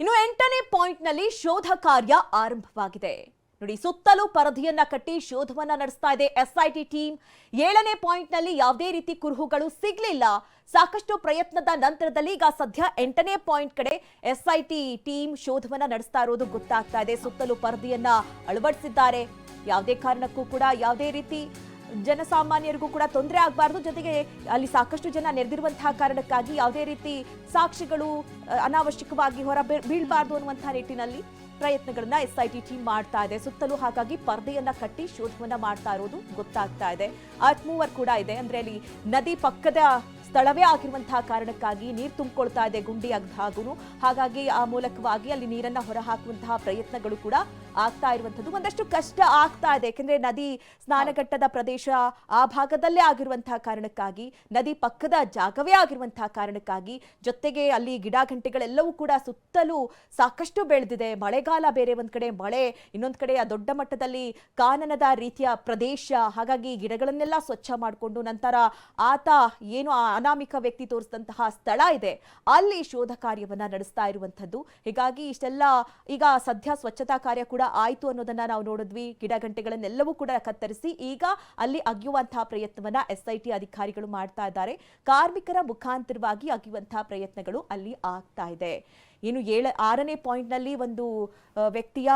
ಇನ್ನು ಎಂಟನೇ ಪಾಯಿಂಟ್ನಲ್ಲಿ ಶೋಧ ಕಾರ್ಯ ಆರಂಭವಾಗಿದೆ. ನೋಡಿ, ಸುತ್ತಲೂ ಪರದೆಯನ್ನ ಕಟ್ಟಿ ಶೋಧವನ್ನ ನಡೆಸ್ತಾ ಇದೆ ಎಸ್ಐಟಿ ಟೀಮ್. ಏಳನೇ ಪಾಯಿಂಟ್ನಲ್ಲಿ ಯಾವುದೇ ರೀತಿ ಕುರುಹುಗಳು ಸಿಗ್ಲಿಲ್ಲ. ಸಾಕಷ್ಟು ಪ್ರಯತ್ನದ ನಂತರದಲ್ಲಿ ಈಗ ಸದ್ಯ ಎಂಟನೇ ಪಾಯಿಂಟ್ ಕಡೆ ಎಸ್ಐಟಿ ಟೀಮ್ ಶೋಧವನ್ನ ನಡೆಸ್ತಾ ಇರೋದು ಗೊತ್ತಾಗ್ತಾ ಇದೆ. ಸುತ್ತಲೂ ಪರದೆಯನ್ನ ಅಳವಡಿಸಿದ್ದಾರೆ. ಯಾವುದೇ ಕಾರಣಕ್ಕೂ ಕೂಡ ಯಾವುದೇ ರೀತಿ ಜನಸಾಮಾನ್ಯರಿಗೂ ಕೂಡ ತೊಂದರೆ ಆಗಬಾರ್ದು. ಜೊತೆಗೆ ಅಲ್ಲಿ ಸಾಕಷ್ಟು ಜನ ನೆರೆದಿರುವಂತಹ ಕಾರಣಕ್ಕಾಗಿ ಯಾವುದೇ ರೀತಿ ಸಾಕ್ಷಿಗಳು ಅನಾವಶ್ಯಕವಾಗಿ ಹೊರ ಬೀಳಬಾರ್ದು ಅನ್ನುವಂತಹ ನಿಟ್ಟಿನಲ್ಲಿ ಪ್ರಯತ್ನಗಳನ್ನ ಎಸ್ ಟೀಮ್ ಮಾಡ್ತಾ ಇದೆ. ಸುತ್ತಲೂ ಹಾಗಾಗಿ ಪರ್ದೆಯನ್ನ ಕಟ್ಟಿ ಶೋಧವನ್ನ ಮಾಡ್ತಾ ಇರೋದು ಗೊತ್ತಾಗ್ತಾ ಇದೆ. ಆತ್ಮೂವರ್ ಕೂಡ ಇದೆ. ಅಂದ್ರೆ ಅಲ್ಲಿ ನದಿ ಪಕ್ಕದ ಸ್ಥಳವೇ ಆಗಿರುವಂತಹ ಕಾರಣಕ್ಕಾಗಿ ನೀರು ತುಂಬಿಕೊಳ್ತಾ ಇದೆ, ಗುಂಡಿ ಹಾಗೂ ಹಾಗಾಗಿ ಆ ಮೂಲಕವಾಗಿ ಅಲ್ಲಿ ನೀರನ್ನ ಹೊರಹಾಕುವಂತಹ ಪ್ರಯತ್ನಗಳು ಕೂಡ ಆಗ್ತಾ ಇರುವಂತದ್ದು ಒಂದಷ್ಟು ಕಷ್ಟ ಆಗ್ತಾ ಇದೆ. ಯಾಕಂದ್ರೆ ನದಿ ಸ್ನಾನಘಟ್ಟದ ಪ್ರದೇಶ ಆ ಭಾಗದಲ್ಲೇ ಆಗಿರುವಂತಹ ಕಾರಣಕ್ಕಾಗಿ, ನದಿ ಪಕ್ಕದ ಜಾಗವೇ ಆಗಿರುವಂತಹ ಕಾರಣಕ್ಕಾಗಿ, ಜೊತೆಗೆ ಅಲ್ಲಿ ಗಿಡ ಗಂಟೆಗಳೆಲ್ಲವೂ ಕೂಡ ಸುತ್ತಲೂ ಸಾಕಷ್ಟು ಬೆಳೆದಿದೆ. ಮಳೆಗಾಲ ಬೇರೆ ಒಂದ್ ಕಡೆ, ಮಳೆ ಇನ್ನೊಂದ್ ಕಡೆ, ಆ ದೊಡ್ಡ ಮಟ್ಟದಲ್ಲಿ ಕಾನನದ ರೀತಿಯ ಪ್ರದೇಶ. ಹಾಗಾಗಿ ಗಿಡಗಳನ್ನೆಲ್ಲ ಸ್ವಚ್ಛ ಮಾಡಿಕೊಂಡು ನಂತರ ಆತ ಏನು ಆ ಅನಾಮಿಕ ವ್ಯಕ್ತಿ ತೋರಿಸಿದಂತಹ ಸ್ಥಳ ಇದೆ. ಅಲ್ಲಿ ಶೋಧ ಕಾರ್ಯವನ್ನ ನಡೆಸ್ತಾ ಇರುವಂತದ್ದು ಹೀಗಾಗಿ ಇಷ್ಟೆಲ್ಲ ಈಗ ಸದ್ಯ ಸ್ವಚ್ಛತಾ ಕಾರ್ಯ ಕೂಡ ಆಯಿತು ಅನ್ನೋದನ್ನ ನಾವು ನೋಡಿದ್ವಿ. ಗಿಡ ಗಂಟೆಗಳನ್ನೆಲ್ಲವೂ ಕೂಡ ಕತ್ತರಿಸಿ ಈಗ ಅಲ್ಲಿ ಅಗಿಯುವಂತಹ ಪ್ರಯತ್ನವನ್ನ ಎಸ್ ಐ ಟಿ ಅಧಿಕಾರಿಗಳು ಮಾಡ್ತಾ ಇದ್ದಾರೆ. ಕಾರ್ಮಿಕರ ಮುಖಾಂತರವಾಗಿ ಅಗಿಯುವಂತಹ ಪ್ರಯತ್ನಗಳು ಅಲ್ಲಿ ಆಗ್ತಾ ಇದೆ. ಇನ್ನು ಏಳ ಆರನೇ ಪಾಯಿಂಟ್ನಲ್ಲಿ ಒಂದು ವ್ಯಕ್ತಿಯ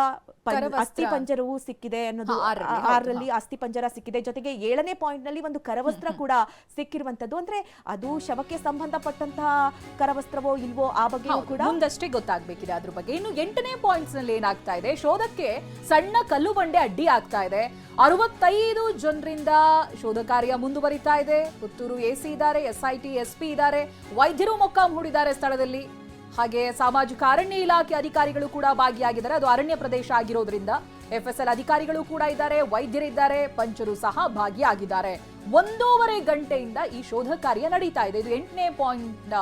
ಅಸ್ಥಿ ಪಂಜರವು ಸಿಕ್ಕಿದೆ ಅನ್ನೋದು ಆರರಲ್ಲಿ, ಅಸ್ಥಿ ಪಂಜರ ಸಿಕ್ಕಿದೆ. ಜೊತೆಗೆ ಏಳನೇ ಪಾಯಿಂಟ್ನಲ್ಲಿ ಒಂದು ಕರವಸ್ತ್ರ ಕೂಡ ಸಿಕ್ಕಿರುವಂತದ್ದು ಅಂದ್ರೆ ಅದು ಶವಕ್ಕೆ ಸಂಬಂಧಪಟ್ಟಂತಹ ಕರವಸ್ತ್ರವೋ ಇಲ್ವೋ ಆ ಬಗ್ಗೆ ಕೂಡ ಒಂದಷ್ಟೇ ಗೊತ್ತಾಗ್ಬೇಕಿದೆ ಅದ್ರ ಬಗ್ಗೆ. ಇನ್ನು ಎಂಟನೇ ಪಾಯಿಂಟ್ಸ್ನಲ್ಲಿ ಏನಾಗ್ತಾ ಇದೆ? ಶೋಧಕ್ಕೆ ಸಣ್ಣ ಕಲ್ಲು ಬಂಡೆ ಅಡ್ಡಿ ಆಗ್ತಾ ಇದೆ. ಅರವತ್ತೈದು ಜನರಿಂದ ಶೋಧ ಕಾರ್ಯ ಮುಂದುವರಿತಾ ಇದೆ. ಪುತ್ತೂರು ಎಸಿ ಇದ್ದಾರೆ ಎಸ್ಐಟಿ ಎಸ್ಪಿ ಇದ್ದಾರೆ. ವೈದ್ಯರು ಮೊಕ್ಕಾಂ ಹೂಡಿದ್ದಾರೆ ಸ್ಥಳದಲ್ಲಿ. ಹಾಗೆ ಸಾಮಾಜಿಕ ಅರಣ್ಯ ಇಲಾಖೆ ಅಧಿಕಾರಿಗಳು ಕೂಡ ಭಾಗಿಯಾಗಿದ್ದಾರೆ. ಅದು ಅರಣ್ಯ ಪ್ರದೇಶ ಆಗಿರೋದ್ರಿಂದ ಎಫ್ಎಸ್ಎಲ್ ಅಧಿಕಾರಿಗಳು ಕೂಡ ಇದ್ದಾರೆ, ವೈದ್ಯರಿದ್ದಾರೆ, ಪಂಚರು ಸಹ ಭಾಗಿಯಾಗಿದ್ದಾರೆ. ಒಂದೂವರೆ ಗಂಟೆಯಿಂದ ಈ ಶೋಧ ಕಾರ್ಯ ನಡೀತಾ ಇದೆ. ಇದು ಎಂಟನೇ ಪಾಯಿಂಟ್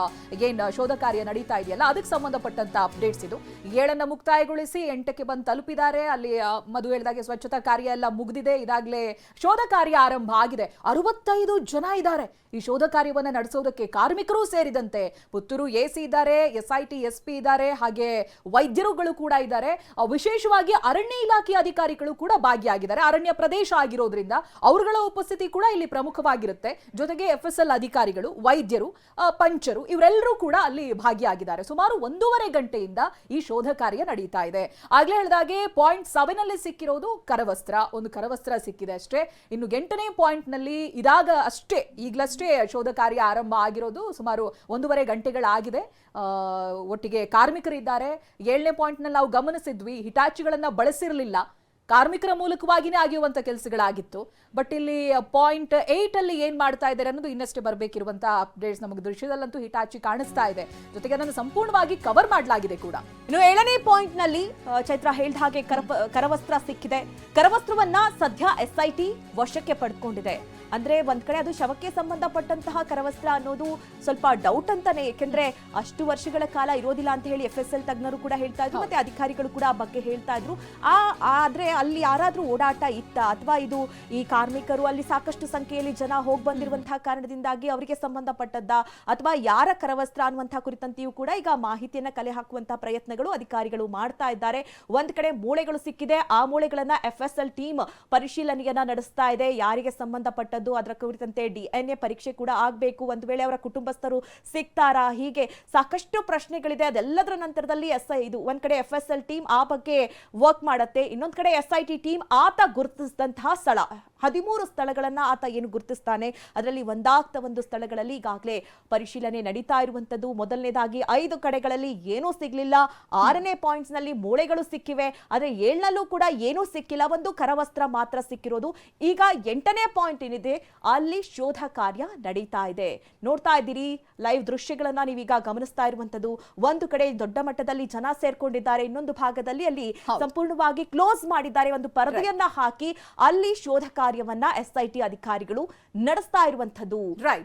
ಏನ್, ಶೋಧ ಕಾರ್ಯ ನಡೀತಾ ಇದೆಯಲ್ಲ, ಅದಕ್ಕೆ ಸಂಬಂಧಪಟ್ಟಂತ ಅಪ್ಡೇಟ್ಸ್ ಇದು. ಏಳನ್ನ ಮುಕ್ತಾಯಗೊಳಿಸಿ, ಎಂಟಕ್ಕೆ ಬಂದು ತಲುಪಿದ್ದಾರೆ. ಅಲ್ಲಿ ಮಧು ಹೇಳಿದಾಗೆ ಸ್ವಚ್ಛತಾ ಕಾರ್ಯ ಎಲ್ಲ ಮುಗಿದಿದೆ. ಇದಾಗಲೇ ಶೋಧ ಕಾರ್ಯ ಆರಂಭ ಆಗಿದೆ. ಅರವತ್ತೈದು ಜನ ಇದ್ದಾರೆ ಈ ಶೋಧ ಕಾರ್ಯವನ್ನ ನಡೆಸೋದಕ್ಕೆ. ಕಾರ್ಮಿಕರು ಸೇರಿದಂತೆ ಪುತ್ತೂರು ಎಸಿ ಇದ್ದಾರೆ ಎಸ್ಐಟಿ ಎಸ್ಪಿ ಇದ್ದಾರೆ, ಹಾಗೆ ವೈದ್ಯರುಗಳು ಕೂಡ ಇದ್ದಾರೆ. ವಿಶೇಷವಾಗಿ ಅರಣ್ಯ ಇಲಾಖೆ ಅಧಿಕಾರಿಗಳು ಕೂಡ ಭಾಗಿಯಾಗಿದ್ದಾರೆ. ಅರಣ್ಯ ಪ್ರದೇಶ ಆಗಿರೋದ್ರಿಂದ ಅವರುಗಳ ಉಪಸ್ಥಿತಿ ಕೂಡ ಇಲ್ಲಿ ಪ್ರಮುಖವಾಗಿರುತ್ತೆ. ಜೊತೆಗೆ ಎಫ್ ಎಸ್ ಎಲ್ ಅಧಿಕಾರಿಗಳು, ವೈದ್ಯರು ಪಂಚರು ಇವರೆಲ್ಲರೂ ಕೂಡ ಅಲ್ಲಿ ಭಾಗಿಯಾಗಿದ್ದಾರೆ. ಸುಮಾರು ಒಂದೂವರೆ ಗಂಟೆಯಿಂದ ಈ ಶೋಧ ಕಾರ್ಯ ನಡೀತಾ ಇದೆ. ಆಗ್ಲೇ ಹೇಳಿದಾಗೆ ಪಾಯಿಂಟ್ ಸೆವೆನ್ ಅಲ್ಲಿ ಸಿಕ್ಕಿರೋದು ಕರವಸ್ತ್ರ. ಒಂದು ಕರವಸ್ತ್ರ ಸಿಕ್ಕಿದೆ ಅಷ್ಟೇ. ಇನ್ನು ಎಂಟನೇ ಪಾಯಿಂಟ್ನಲ್ಲಿ ಇದಾಗ ಅಷ್ಟೇ, ಈಗಲಷ್ಟೇ ಶೋಧ ಕಾರ್ಯ ಆರಂಭ ಆಗಿರೋದು ಸುಮಾರು ಒಂದೂವರೆ ಗಂಟೆಗಳಾಗಿದೆ. ಒಟ್ಟಿಗೆ ಕಾರ್ಮಿಕರಿದ್ದಾರೆ. ಏಳನೇ ಪಾಯಿಂಟ್ನಲ್ಲಿ ನಾವು ಗಮನಿಸಿದ್ವಿ, ಹಿಟಾಚಿಗಳನ್ನ ಬಳಸಿರಲಿಲ್ಲ. ಕಾರ್ಮಿಕರ ಮೂಲಕವಾಗಿನೇ ಆಗಿರುವಂಥ ಕೆಲಸಗಳಾಗಿತ್ತು. ಬಟ್ ಇಲ್ಲಿ ಪಾಯಿಂಟ್ ಏಟ್ ಅಲ್ಲಿ ಏನ್ ಮಾಡ್ತಾ ಇದ್ದಾರೆ ಅನ್ನೋದು ಇನ್ನಷ್ಟೇ ಬರಬೇಕಿರುವಂತ ಅಪ್ಡೇಟ್ಸ್ ನಮಗೆ ದೃಶ್ಯದಲ್ಲಂತೂ ಹಿಟಾಚಿ ಕಾಣಿಸ್ತಾ ಇದೆ. ಜೊತೆಗೆ ಅದನ್ನು ಸಂಪೂರ್ಣವಾಗಿ ಕವರ್ ಮಾಡಲಾಗಿದೆ ಕೂಡ. ಇನ್ನು ಏಳನೇ ಪಾಯಿಂಟ್ನಲ್ಲಿ ಚೈತ್ರ ಹೇಳಿದ ಹಾಗೆ ಕರವಸ್ತ್ರ ಸಿಕ್ಕಿದೆ. ಕರವಸ್ತ್ರವನ್ನ ಸದ್ಯ ಎಸ್ಐಟಿ ವಶಕ್ಕೆ ಪಡ್ಕೊಂಡಿದೆ. ಅಂದ್ರೆ ಒಂದ್ ಕಡೆ ಅದು ಶವಕ್ಕೆ ಸಂಬಂಧಪಟ್ಟಂತಹ ಕರವಸ್ತ್ರ ಅನ್ನೋದು ಸ್ವಲ್ಪ ಡೌಟ್ ಅಂತಾನೆ. ಯಾಕೆಂದ್ರೆ ಅಷ್ಟು ವರ್ಷಗಳ ಕಾಲ ಇರೋದಿಲ್ಲ ಅಂತ ಹೇಳಿ ಎಫ್ ಎಸ್ ಎಲ್ ತಜ್ಞರು ಕೂಡ ಹೇಳ್ತಾ ಇದ್ರು, ಮತ್ತೆ ಅಧಿಕಾರಿಗಳು ಕೂಡ ಆ ಬಗ್ಗೆ ಹೇಳ್ತಾ ಇದ್ರು. ಆ, ಆದ್ರೆ ಅಲ್ಲಿ ಯಾರಾದ್ರೂ ಓಡಾಟ ಇತ್ತ? ಅಥವಾ ಇದು ಈ ಕಾರ್ಮಿಕರು ಅಲ್ಲಿ ಸಾಕಷ್ಟು ಸಂಖ್ಯೆಯಲ್ಲಿ ಜನ ಹೋಗಿ ಬಂದಿರುವಂತಹ ಕಾರಣದಿಂದಾಗಿ ಅವರಿಗೆ ಸಂಬಂಧಪಟ್ಟದ್ದ? ಅಥವಾ ಯಾರ ಕರವಸ್ತ್ರ ಅನ್ನುವಂತಹ ಕುರಿತಂತೆಯೂ ಕೂಡ ಈಗ ಮಾಹಿತಿಯನ್ನ ಕಲೆ ಹಾಕುವಂತಹ ಪ್ರಯತ್ನಗಳು ಅಧಿಕಾರಿಗಳು ಮಾಡ್ತಾ ಇದ್ದಾರೆ. ಒಂದ್ ಕಡೆ ಮೂಳೆಗಳು ಸಿಕ್ಕಿದೆ. ಆ ಮೂಳೆಗಳನ್ನ ಎಫ್ ಎಸ್ ಎಲ್ ಟೀಮ್ ಪರಿಶೀಲನೆಯನ್ನ ನಡೆಸ್ತಾ ಇದೆ. ಯಾರಿಗೆ ಸಂಬಂಧಪಟ್ಟದ್ದು? ಅದರ ಕುರಿತಂತೆ ಡಿ ಎನ್ ಎ ಪರೀಕ್ಷೆ ಕೂಡ ಆಗಬೇಕು. ಒಂದು ವೇಳೆ ಅವರ ಕುಟುಂಬಸ್ಥರು ಸಿಗ್ತಾರಾ? ಹೀಗೆ ಸಾಕಷ್ಟು ಪ್ರಶ್ನೆಗಳಿದೆ. ಅದೆಲ್ಲದರ ನಂತರದಲ್ಲಿ ಎಸ್ ಐ ಇದು ಒಂದ್ ಕಡೆ ಎಫ್ ಎಸ್ ಎಲ್ ಟೀಮ್ ಆ ಬಗ್ಗೆ ವರ್ಕ್ ಮಾಡತ್ತೆ. ಇನ್ನೊಂದ್ ಕಡೆ ಎಸ್ ಐ ಟಿ ಟೀಮ್ ಆತ ಗುರುತಿಸಿದಂತಹ ಸ್ಥಳ. ಹದಿಮೂರು ಸ್ಥಳಗಳನ್ನ ಆತ ಏನು ಗುರುತಿಸ್ತಾನೆ. ಅದರಲ್ಲಿ ಒಂದಾಗ್ತ ಒಂದು ಸ್ಥಳಗಳಲ್ಲಿ ಈಗಾಗಲೇ ಪರಿಶೀಲನೆ ನಡೀತಾ ಇರುವಂತದ್ದು. ಮೊದಲನೇದಾಗಿ ಐದು ಕಡೆಗಳಲ್ಲಿ ಏನೂ ಸಿಗ್ಲಿಲ್ಲ. ಆರನೇ ಪಾಯಿಂಟ್ಸ್ನಲ್ಲಿ ಮೂಳೆಗಳು ಸಿಕ್ಕಿವೆ. ಆದ್ರೆ ಏಳ್ನಲ್ಲೂ ಕೂಡ ಏನೂ ಸಿಕ್ಕಿಲ್ಲ. ಒಂದು ಕರವಸ್ತ್ರ ಮಾತ್ರ ಸಿಕ್ಕಿರೋದು. ಈಗ ಎಂಟನೇ ಪಾಯಿಂಟ್ ಏನಿದೆ? ಅಲ್ಲಿ ಶೋಧ ಕಾರ್ಯ ನಡೀತಾ ಇದೆ. ನೋಡ್ತಾ ಇದ್ದೀರಿ. ಲೈವ್ ದೃಶ್ಯಗಳನ್ನ ನೀವೀಗ ಗಮನಿಸ್ತಾ ಇರುವಂತದ್ದು. ಒಂದು ಕಡೆ ದೊಡ್ಡ ಮಟ್ಟದಲ್ಲಿ ಜನ ಸೇರ್ಕೊಂಡಿದ್ದಾರೆ. ಇನ್ನೊಂದು ಭಾಗದಲ್ಲಿ ಅಲ್ಲಿ ಸಂಪೂರ್ಣವಾಗಿ ಕ್ಲೋಸ್ ಮಾಡಿದ್ದಾರೆ. ಒಂದು ಪರದೆಯನ್ನ ಹಾಕಿ ಅಲ್ಲಿ ಶೋಧ ಕಾರ್ಯವನ್ನ ಎಸ್ಐಟಿ ಅಧಿಕಾರಿಗಳು ನಡೆಸ್ತಾ ಇರುವಂತದ್ದು ರೈಟ್